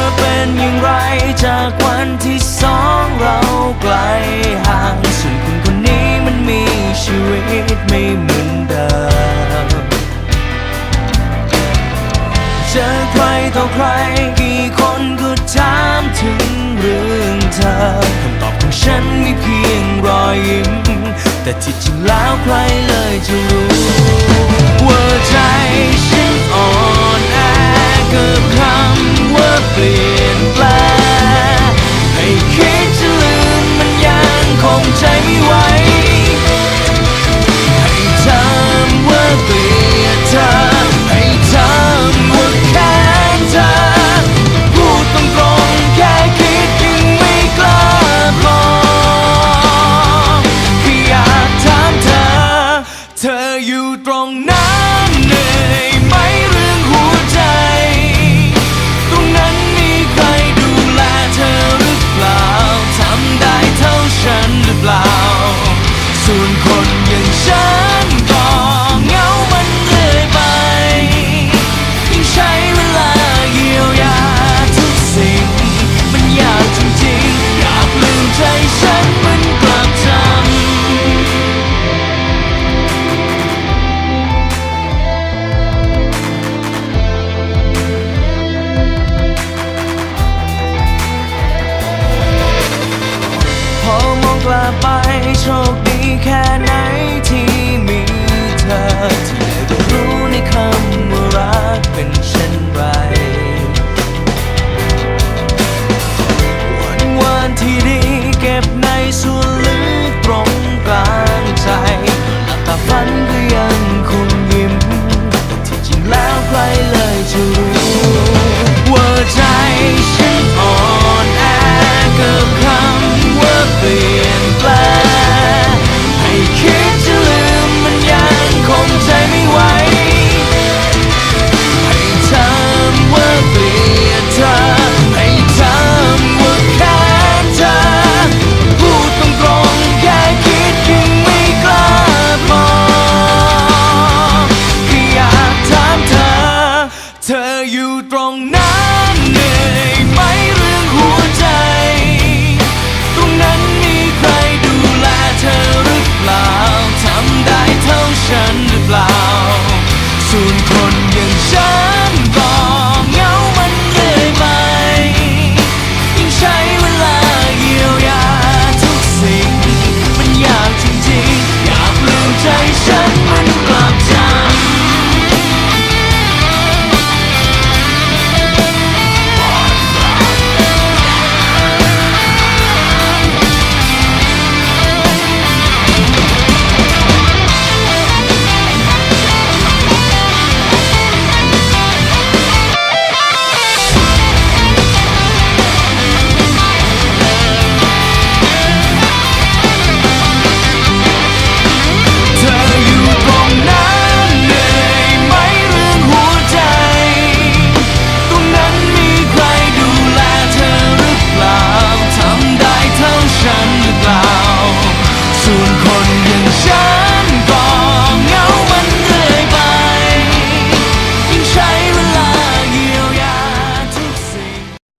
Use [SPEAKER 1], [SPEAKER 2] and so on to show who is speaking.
[SPEAKER 1] อเป็นอย่างไรจากวันที่สองเราไกลห่างส่วนคุณคนนี้มันมีชีวิตไม่เหมือนเดิมเจอใครต่อใครกี่คนก็ถามถึงเรื่องเธอคำตอบของฉันมีเพียงรอยยิ้ม แต่ที่จริงแล้วใครเลยจะรู้ว่าใจฉันอ่อนแอเกือบเขา โชคดีแค่ไหนที่มีเธอที่ได้เรียนรู้ในคำว่ารักเป็นเช่นไร วันวันที่ดีเก็บในส่วนลึกตรงกลางใจหลับตาฝัน